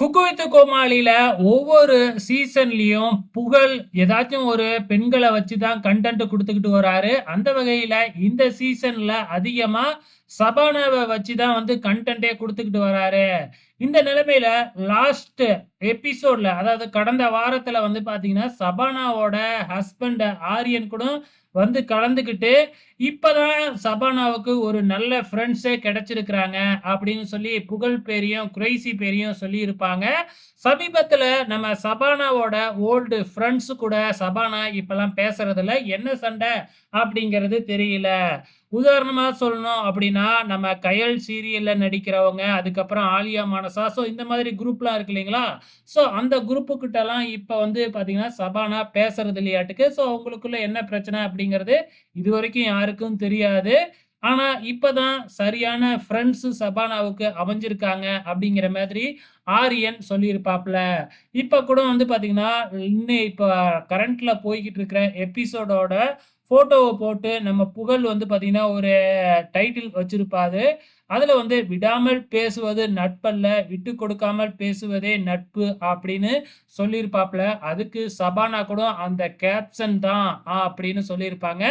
குக்கு with கோமாளியில ஒவ்வொரு சீசன்லயும் புகழ் ஏதாச்சும் ஒரு பெண்களை வச்சு தான் கன்டென்ட் கொடுத்துக்கிட்டு வராரு. அந்த வகையில இந்த சீசன்ல அதிகமா சபானாவை வச்சு தான் வந்து கன்டென்ட்டே கொடுத்துக்கிட்டு வராரு. இந்த நிலைமையில லாஸ்ட் எபிசோட்ல அதாவது கடந்த வாரத்துல வந்து பார்த்தீங்கன்னா, சபானாவோட ஹஸ்பண்ட் ஆரியன் கூட வந்து கலந்துக்கிட்டு, இப்பதான் சபானாவுக்கு ஒரு நல்ல ஃப்ரெண்ட்ஸே கிடைச்சிருக்கிறாங்க அப்படின்னு சொல்லி புகழ் பேரையும், குரைசி பேரையும் சொல்லியிருப்பாங்க. சமீபத்தில் நம்ம சபானாவோட ஓல்டு ஃப்ரெண்ட்ஸு கூட சபானா இப்பலாம் பேசுறதில்ல. என்ன சண்டை அப்படிங்கிறது தெரியல. உதாரணமாக சொல்லணும் அப்படின்னா, நம்ம கயல் சீரியலில் நடிக்கிறவங்க, அதுக்கப்புறம் ஆலியா மானசா, ஸோ இந்த மாதிரி குரூப்லாம் இருக்கு இல்லைங்களா? ஸோ அந்த குரூப்புக்கிட்டலாம் இப்போ வந்து பார்த்தீங்கன்னா, சபானா பேசுறது இல்லையாட்டுக்கு. ஸோ அவங்களுக்குள்ள என்ன பிரச்சனை அப்படிங்கிறது இது வரைக்கும் யாருக்கும் தெரியாது. ஆனால் இப்போ தான் சரியான ஃப்ரெண்ட்ஸு சபானாவுக்கு அமைஞ்சிருக்காங்க அப்படிங்கிற மாதிரி ஆரியன் சொல்லியிருப்பாப்ல. இப்போ கூட வந்து பார்த்தீங்கன்னா, இன்னும் இப்போ கரண்ட்டில் போய்கிட்டு இருக்கிற எபிசோடோட ஃபோட்டோவை போட்டு நம்ம புகழ் வந்து பார்த்தீங்கன்னா, ஒரு டைட்டில் வச்சிருப்பாரு. அதில் வந்து "விடாமல் பேசுவது நட்பல்ல, விட்டு கொடுக்காமல் பேசுவதே நட்பு" அப்படின்னு சொல்லியிருப்பாப்புல அதுக்கு சபானா கூட அந்த கேப்ஷன் தான் அப்படின்னு சொல்லியிருப்பாங்க.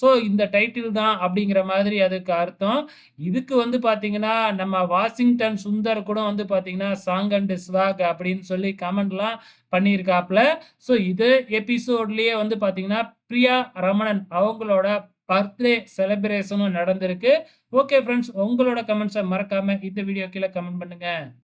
ஸோ இந்த டைட்டில் தான் அப்படிங்கிற மாதிரி அதுக்கு அர்த்தம். இதுக்கு வந்து பார்த்தீங்கன்னா, நம்ம வாஷிங்டன் சுந்தர் கூட வந்து பார்த்தீங்கன்னா, சாங் அண்ட் ஸ்வாக் அப்படின்னு சொல்லி கமெண்ட்லாம் பண்ணியிருக்காப்புல ஸோ இது எபிசோட்லேயே வந்து பார்த்தீங்கன்னா, பிரியா ரமணன் அவங்களோட பர்த்டே செலிப்ரேஷனும் நடந்திருக்கு. ஓகே ஃப்ரெண்ட்ஸ் உங்களோட கமெண்ட்ஸை மறக்காம இந்த வீடியோ கீழே கமெண்ட் பண்ணுங்க.